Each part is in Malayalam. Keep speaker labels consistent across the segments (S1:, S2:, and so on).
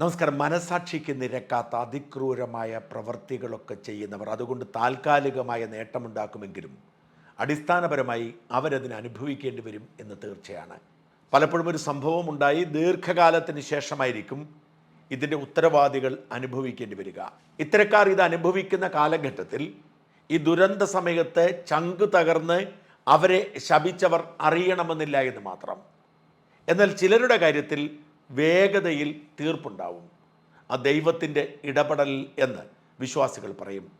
S1: നമസ്കാരം. മനസാക്ഷിക്ക് നിരക്കാത്ത അതിക്രൂരമായ പ്രവൃത്തികളൊക്കെ ചെയ്യുന്നവർ അതുകൊണ്ട് താൽക്കാലികമായ നേട്ടമുണ്ടാക്കുമെങ്കിലും അടിസ്ഥാനപരമായി അവരതിന് അനുഭവിക്കേണ്ടി വരും എന്ന് തീർച്ചയാണ്. പലപ്പോഴും ഒരു സംഭവം ഉണ്ടായി ദീർഘകാലത്തിന് ശേഷമായിരിക്കും ഇതിന്റെ ഉത്തരവാദികൾ അനുഭവിക്കേണ്ടി വരിക. ഇത്തരക്കാർ ഇത് അനുഭവിക്കുന്ന കാലഘട്ടത്തിൽ ഈ ദുരന്ത സമയത്ത് ചങ്ക് തകർന്ന് അവരെ ശപിച്ചവർ അറിയണമെന്നില്ല എന്ന് മാത്രം. എന്നാൽ ചിലരുടെ കാര്യത്തിൽ വേഗതയിൽ തീർപ്പുണ്ടാവും. ആ ദൈവത്തിന്റെ ഇടപെടൽ എന്ന് വിശ്വാസികൾ പറയും.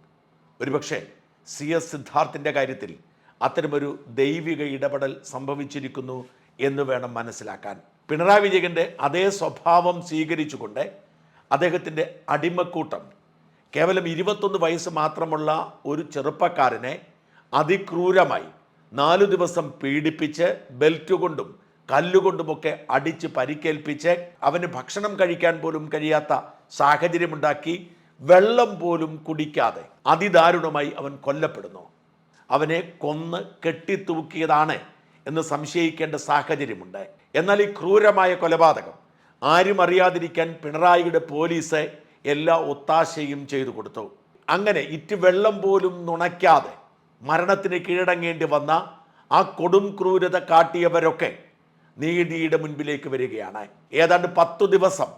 S1: ഒരുപക്ഷെ സി എസ് സിദ്ധാർത്ഥിന്റെ കാര്യത്തിൽ അത്തരമൊരു ദൈവിക ഇടപെടൽ സംഭവിച്ചിരിക്കുന്നു എന്ന് വേണം മനസ്സിലാക്കാൻ. പിണറായി വിജയന്റെ അതേ സ്വഭാവം സ്വീകരിച്ചുകൊണ്ട് അദ്ദേഹത്തിന്റെ അടിമക്കൂട്ടം കേവലം ഇരുപത്തൊന്ന് വയസ്സ് മാത്രമുള്ള ഒരു ചെറുപ്പക്കാരനെ അതിക്രൂരമായി നാലു ദിവസം പീഡിപ്പിച്ച് ബെൽറ്റ് കൊണ്ടും കല്ലുകൊണ്ടുമൊക്കെ അടിച്ച് പരിക്കേൽപ്പിച്ച് അവന് ഭക്ഷണം കഴിക്കാൻ പോലും കഴിയാത്ത സാഹചര്യമുണ്ടാക്കി വെള്ളം പോലും കുടിക്കാതെ അതിദാരുണമായി അവൻ കൊല്ലപ്പെടുന്നു. അവനെ കൊന്ന് കെട്ടിത്തൂക്കിയതാണ് എന്ന് സംശയിക്കേണ്ട സാഹചര്യമുണ്ട്. എന്നാൽ ഈ ക്രൂരമായ കൊലപാതകം ആരും അറിയാതിരിക്കാൻ പിണറായിയുടെ പോലീസ് എല്ലാ ഒത്താശയും ചെയ്തു കൊടുത്തു. അങ്ങനെ ഇറ്റ് വെള്ളം പോലും നുണയ്ക്കാതെ മരണത്തിന് കീഴടങ്ങേണ്ടി വന്ന ആ കൊടും ക്രൂരത കാട്ടിയവരൊക്കെ നീതിയുടെ മുൻപിലേക്ക് വരികയാണ്. ഏതാണ്ട് പത്തു ദിവസം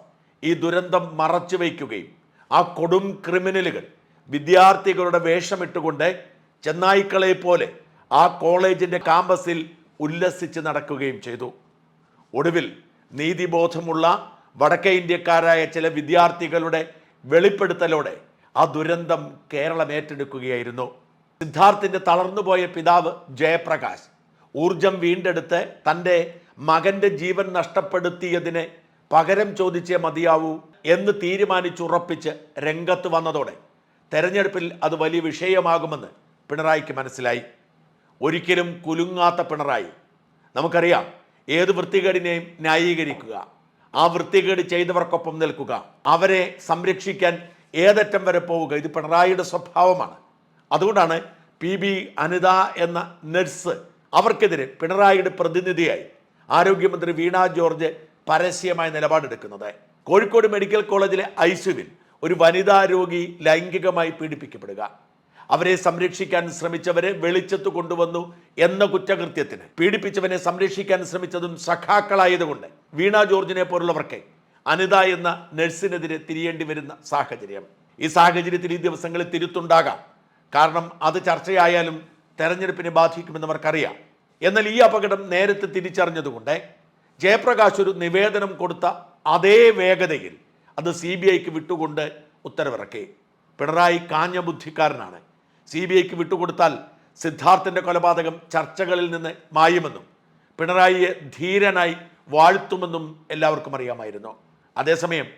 S1: ഈ ദുരന്തം മറച്ചു വയ്ക്കുകയും ആ കൊടും ക്രിമിനലുകൾ വിദ്യാർത്ഥികളുടെ വേഷമിട്ടുകൊണ്ട് ചെന്നായ്ക്കളെ പോലെ ആ കോളേജിന്റെ ക്യാമ്പസിൽ ഉല്ലസിച്ച് നടക്കുകയും ചെയ്തു. ഒടുവിൽ നീതിബോധമുള്ള വടക്കേ ഇന്ത്യക്കാരായ ചില വിദ്യാർത്ഥികളുടെ വെളിപ്പെടുത്തലോടെ ആ ദുരന്തം കേരളം ഏറ്റെടുക്കുകയായിരുന്നു. സിദ്ധാർത്ഥിന്റെ തളർന്നുപോയ പിതാവ് ജയപ്രകാശ് ഊർജം വീണ്ടെടുത്ത് തന്റെ മകന്റെ ജീവൻ നഷ്ടപ്പെടുത്തിയതിന് പകരം ചോദിച്ചേ മതിയാവൂ എന്ന് തീരുമാനിച്ചുറപ്പിച്ച് രംഗത്ത് വന്നതോടെ തെരഞ്ഞെടുപ്പിൽ അത് വലിയ വിഷയമാകുമെന്ന് പിണറായിക്ക് മനസ്സിലായി. ഒരിക്കലും കുലുങ്ങാത്ത പിണറായി. നമുക്കറിയാം ഏത് വൃത്തികേടിനെയും ന്യായീകരിക്കുക ആ വൃത്തികേട് ചെയ്തവർക്കൊപ്പം നിൽക്കുക അവരെ സംരക്ഷിക്കാൻ ഏതറ്റം വരെ പോവുക ഇത് പിണറായിയുടെ സ്വഭാവമാണ്. അതുകൊണ്ടാണ് പി ബി അനിത എന്ന നഴ്സ് അവർക്കെതിരെ പിണറായിയുടെ പ്രതിനിധിയായി ആരോഗ്യമന്ത്രി വീണ ജോർജ് പരസ്യമായ നിലപാടെടുക്കുന്നത്. കോഴിക്കോട് മെഡിക്കൽ കോളേജിലെ ഐസുവിൽ ഒരു വനിതാ രോഗി ലൈംഗികമായി പീഡിപ്പിക്കപ്പെടുക. അവരെ സംരക്ഷിക്കാൻ ശ്രമിച്ചവരെ വെളിച്ചത്ത് കൊണ്ടുവന്നു എന്ന കുറ്റകൃത്യത്തിന് പീഡിപ്പിച്ചവനെ സംരക്ഷിക്കാൻ ശ്രമിച്ചതും സഖാക്കളായതുകൊണ്ട് വീണ ജോർജിനെ പോലുള്ളവർക്ക് അനിത എന്ന നഴ്സിനെതിരെ തിരിയേണ്ടി വരുന്ന സാഹചര്യം. ഈ സാഹചര്യത്തിൽ ഈ ദിവസങ്ങളിൽ തിരുത്തുണ്ടാകാം. കാരണം അത് ചർച്ചയായാലും തെരഞ്ഞെടുപ്പിനെ ബാധിക്കുമെന്ന് അവർക്കറിയാം. എന്നാൽ ഈ അപകടം നേരത്തെ തിരിച്ചറിഞ്ഞതുകൊണ്ട് ജയപ്രകാശ് ഒരു നിവേദനം കൊടുത്ത അതേ വേഗതയിൽ അത് സി ബി ഐക്ക് വിട്ടുകൊണ്ട് ഉത്തരവിറക്കി. പിണറായി കാഞ്ഞ ബുദ്ധിക്കാരനാണ് സി ബി ഐക്ക് വിട്ടുകൊടുത്താൽ സിദ്ധാർത്ഥിന്റെ കൊലപാതകം ചർച്ചകളിൽ നിന്ന് മായുമെന്നും പിണറായിയെ ധീരനായി വാഴ്ത്തുമെന്നും എല്ലാവർക്കും അറിയാമായിരുന്നു. അതേസമയം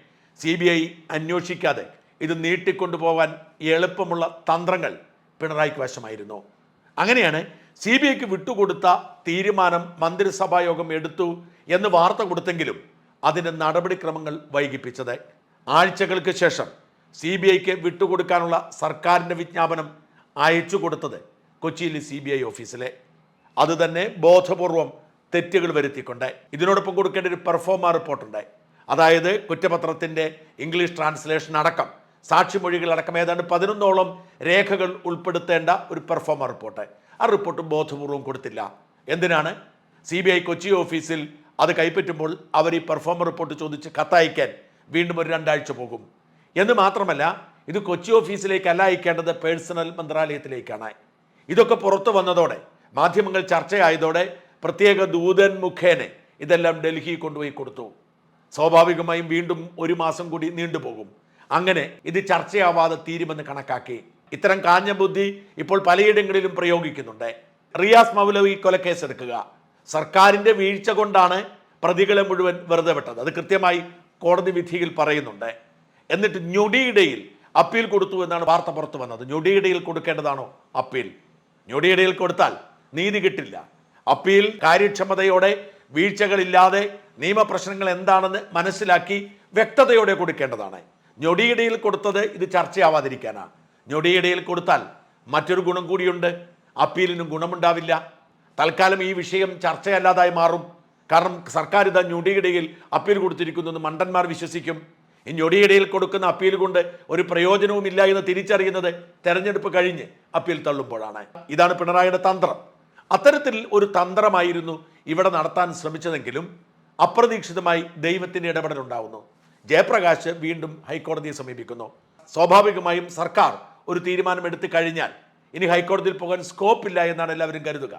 S1: സി ബി ഐ അന്വേഷിക്കാതെ ഇത് നീട്ടിക്കൊണ്ടുപോകാൻ എളുപ്പമുള്ള തന്ത്രങ്ങൾ പിണറായിക്ക് വശമായിരുന്നു. അങ്ങനെയാണ് സി ബി ഐക്ക് വിട്ടുകൊടുത്ത തീരുമാനം മന്ത്രിസഭാ യോഗം എടുത്തു എന്ന് വാർത്ത കൊടുത്തെങ്കിലും അതിന്റെ നടപടിക്രമങ്ങൾ വൈകിപ്പിച്ചത്. ആഴ്ചകൾക്ക് ശേഷം സി ബി ഐക്ക് വിട്ടുകൊടുക്കാനുള്ള സർക്കാരിന്റെ വിജ്ഞാപനം അയച്ചു കൊടുത്തത് കൊച്ചിയിലെ സി ബി ഐ ഓഫീസിലെ. അതുതന്നെ ബോധപൂർവം തെറ്റുകൾ വരുത്തിക്കൊണ്ട്. ഇതിനോടൊപ്പം കൊടുക്കേണ്ട ഒരു പെർഫോമ റിപ്പോർട്ടുണ്ട്. അതായത് കുറ്റപത്രത്തിന്റെ ഇംഗ്ലീഷ് ട്രാൻസ്ലേഷൻ അടക്കം. സാക്ഷിമൊഴികൾ അടക്കം ഏതാണ്ട് പതിനൊന്നോളം രേഖകൾ ഉൾപ്പെടുത്തേണ്ട ഒരു പെർഫോമ റിപ്പോർട്ട്. ആ റിപ്പോർട്ട് ബോധപൂർവം കൊടുത്തില്ല. എന്തിനാണ്? സി ബി ഐ കൊച്ചി ഓഫീസിൽ അത് കൈപ്പറ്റുമ്പോൾ അവർ ഈ പെർഫോമർ റിപ്പോർട്ട് ചോദിച്ച് കത്തയക്കാൻ വീണ്ടും ഒരു രണ്ടാഴ്ച പോകും. എന്ന് മാത്രമല്ല ഇത് കൊച്ചി ഓഫീസിലേക്കല്ല അയക്കേണ്ടത് പേഴ്സണൽ മന്ത്രാലയത്തിലേക്കാണ്. ഇതൊക്കെ പുറത്തു വന്നതോടെ മാധ്യമങ്ങൾ ചർച്ചയായതോടെ പ്രത്യേക ദൂതൻ മുഖേന ഇതെല്ലാം ഡൽഹി കൊണ്ടുപോയി കൊടുത്തു. സ്വാഭാവികമായും വീണ്ടും ഒരു മാസം കൂടി നീണ്ടുപോകും. അങ്ങനെ ഇത് ചർച്ചയാവാതെ തീരുമെന്ന് കണക്കാക്കി. ഇത്തരം കാഞ്ഞ ബുദ്ധി ഇപ്പോൾ പലയിടങ്ങളിലും പ്രയോഗിക്കുന്നുണ്ട്. റിയാസ് മൗലവി കൊലക്കേസ് എടുക്കുക സർക്കാരിന്റെ വീഴ്ച കൊണ്ടാണ് പ്രതികളെ മുഴുവൻ വെറുതെ വിട്ടത്. അത് കൃത്യമായി കോടതി വിധിയിൽ പറയുന്നുണ്ട്. എന്നിട്ട് ഞൊടിയിടയിൽ അപ്പീൽ കൊടുത്തു എന്നാണ് വാർത്ത പുറത്തു വന്നത്. ഞൊടിയിടയിൽ കൊടുക്കേണ്ടതാണോ അപ്പീൽ? ഞൊടിയിടയിൽ കൊടുത്താൽ നീതി കിട്ടില്ല. അപ്പീൽ കാര്യക്ഷമതയോടെ വീഴ്ചകളില്ലാതെ നിയമപ്രശ്നങ്ങൾ എന്താണെന്ന് മനസ്സിലാക്കി വ്യക്തതയോടെ കൊടുക്കേണ്ടതാണ്. ഞൊടിയിടയിൽ കൊടുത്തത് ഇത് ചർച്ചയാവാതിരിക്കാനാണ്. ഞൊടിയിടയിൽ കൊടുത്താൽ മറ്റൊരു ഗുണം കൂടിയുണ്ട്. അപ്പീലിനും ഗുണമുണ്ടാവില്ല. തൽക്കാലം ഈ വിഷയം ചർച്ചയല്ലാതായി മാറും. കാരണം സർക്കാർ ഇതാ ഞൊടിയിടയിൽ അപ്പീൽ കൊടുത്തിരിക്കുന്നു എന്ന് മണ്ടന്മാർ വിശ്വസിക്കും. ഈ ഞൊടിയിടയിൽ കൊടുക്കുന്ന അപ്പീൽ കൊണ്ട് ഒരു പ്രയോജനവുമില്ല എന്ന് തിരിച്ചറിയുന്നത് തെരഞ്ഞെടുപ്പ് കഴിഞ്ഞ് അപ്പീൽ തള്ളുമ്പോഴാണ്. ഇതാണ് പിണറായിയുടെ തന്ത്രം. അത്തരത്തിൽ ഒരു തന്ത്രമായിരുന്നു ഇവിടെ നടത്താൻ ശ്രമിച്ചതെങ്കിലും അപ്രതീക്ഷിതമായി ദൈവത്തിന്റെ ഇടപെടൽ ഉണ്ടാവുന്നു ജയപ്രകാശ് വീണ്ടും ഹൈക്കോടതിയെ സമീപിക്കുന്നു. സ്വാഭാവികമായും സർക്കാർ ഒരു തീരുമാനം എടുത്തു കഴിഞ്ഞാൽ ഇനി ഹൈക്കോടതിയിൽ പോകാൻ സ്കോപ്പ് ഇല്ല എന്നാണ് എല്ലാവരും കരുതുക.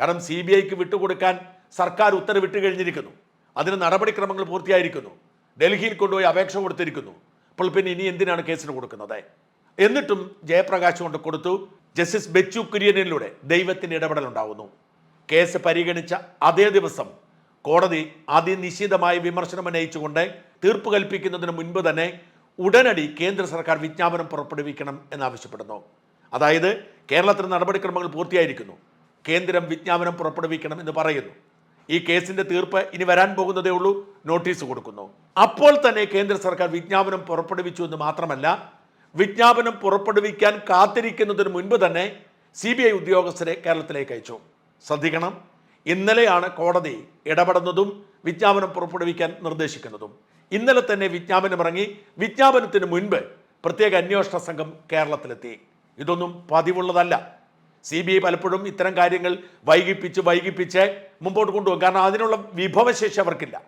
S1: കാരണം സി ബി ഐക്ക് വിട്ടുകൊടുക്കാൻ സർക്കാർ ഉത്തരവിട്ട് കഴിഞ്ഞിരിക്കുന്നു. അതിന് നടപടിക്രമങ്ങൾ പൂർത്തിയായിരിക്കുന്നു. ഡൽഹിയിൽ കൊണ്ടുപോയി അപേക്ഷ കൊടുത്തിരിക്കുന്നു. അപ്പോൾ പിന്നെ ഇനി എന്തിനാണ് കേസിന് കൊടുക്കുന്നത്? എന്നിട്ടും ജയപ്രകാശ് കൊണ്ട് കൊടുത്തു. ജസ്റ്റിസ് ബെച്ചു കുര്യനിലൂടെ ദൈവത്തിന്റെ ഇടപെടൽ ഉണ്ടാകുന്നു കേസ് പരിഗണിച്ച അതേ ദിവസം കോടതി അതിനിശ്ചിതമായ വിമർശനം ഉന്നയിച്ചുകൊണ്ട് തീർപ്പ് കൽപ്പിക്കുന്നതിന് മുൻപ് തന്നെ ഉടനടി കേന്ദ്ര സർക്കാർ വിജ്ഞാപനം പുറപ്പെടുവിക്കണം എന്നാവശ്യപ്പെടുന്നു. അതായത് കേരളത്തിൽ നടപടിക്രമങ്ങൾ പൂർത്തിയായിരിക്കുന്നു. കേന്ദ്രം വിജ്ഞാപനം പുറപ്പെടുവിക്കണം എന്ന് പറയുന്നു. ഈ കേസിന്റെ തീർപ്പ് ഇനി വരാൻ പോകുന്നതേ ഉള്ളൂ നോട്ടീസ് കൊടുക്കുന്നു. അപ്പോൾ തന്നെ കേന്ദ്ര സർക്കാർ വിജ്ഞാപനം പുറപ്പെടുവിച്ചു എന്ന് മാത്രമല്ല വിജ്ഞാപനം പുറപ്പെടുവിക്കാൻ കാത്തിരിക്കുന്നതിന് മുൻപ് തന്നെ സി ബി ഐ ഉദ്യോഗസ്ഥരെ കേരളത്തിലേക്ക് അയച്ചു. ശ്രദ്ധിക്കണം ഇന്നലെയാണ് കോടതി ഇടപെടുന്നതും വിജ്ഞാപനം പുറപ്പെടുവിക്കാൻ നിർദ്ദേശിക്കുന്നതും. ഇന്നലെ തന്നെ വിജ്ഞാപനം ഇറങ്ങി വിജ്ഞാപനത്തിന് മുൻപ് പ്രത്യേക അന്വേഷണ സംഘം കേരളത്തിലെത്തി. ഇതൊന്നും പതിവുള്ളതല്ല. സി ബി ഐ പലപ്പോഴും ഇത്തരം കാര്യങ്ങൾ വൈകിപ്പിച്ച് വൈകിപ്പിച്ച് മുമ്പോട്ട് കൊണ്ടുപോകും. കാരണം അതിനുള്ള വിഭവശേഷി അവർക്കില്ല.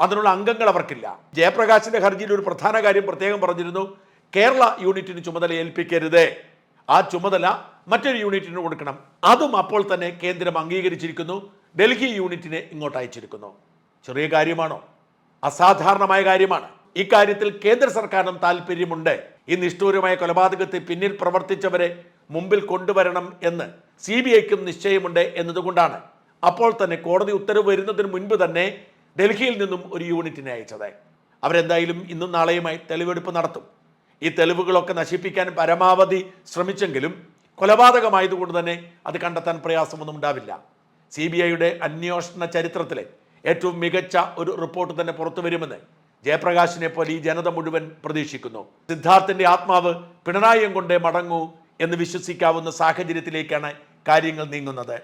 S1: അതിനുള്ള അംഗങ്ങൾ അവർക്കില്ല. ജയപ്രകാശിന്റെ ഹർജിയിൽ ഒരു പ്രധാന കാര്യം പ്രത്യേകം പറഞ്ഞിരുന്നു. കേരള യൂണിറ്റിന് ചുമതല ഏൽപ്പിക്കരുത്. ആ ചുമതല മറ്റൊരു യൂണിറ്റിന് കൊടുക്കണം. അതും അപ്പോൾ തന്നെ കേന്ദ്രം അംഗീകരിച്ചിരിക്കുന്നു. ഡൽഹി യൂണിറ്റിനെ ഇങ്ങോട്ട് അയച്ചിരിക്കുന്നു. ചെറിയ കാര്യമാണോ? അസാധാരണമായ കാര്യമാണ്. ഇക്കാര്യത്തിൽ കേന്ദ്ര സർക്കാരിനും താല്പര്യമുണ്ട് ഈ നിഷ്ഠൂരമായ കൊലപാതകത്തിൽ പിന്നിൽ പ്രവർത്തിച്ചവരെ മുമ്പിൽ കൊണ്ടുവരണം എന്ന് സി ബി ഐക്കും നിശ്ചയമുണ്ട് എന്നതുകൊണ്ടാണ്. അപ്പോൾ തന്നെ കോടതി ഉത്തരവ് വരുന്നതിന് മുൻപ് തന്നെ ഡൽഹിയിൽ നിന്നും ഒരു യൂണിറ്റിനെ അയച്ചത്. അവരെന്തായാലും ഇന്നും നാളെയുമായി തെളിവെടുപ്പ് നടത്തും. ഈ തെളിവുകളൊക്കെ നശിപ്പിക്കാൻ പരമാവധി ശ്രമിച്ചെങ്കിലും കൊലപാതകമായതുകൊണ്ട് തന്നെ അത് കണ്ടെത്താൻ പ്രയാസമൊന്നും ഉണ്ടാവില്ല. സി ബി ഐയുടെ അന്വേഷണ ചരിത്രത്തിലെ ഏറ്റവും മികച്ച ഒരു റിപ്പോർട്ട് തന്നെ പുറത്തു വരുമെന്ന് ജയപ്രകാശിനെ പോലെ ഈ ജനത മുഴുവൻ പ്രതീക്ഷിക്കുന്നു. സിദ്ധാർത്ഥന്റെ ആത്മാവ് പിണറായിയും കൊണ്ടേ മടങ്ങൂ എന്ന് വിശ്വസിക്കാവുന്ന സാഹചര്യത്തിലേക്കാണ് കാര്യങ്ങൾ നീങ്ങുന്നത്.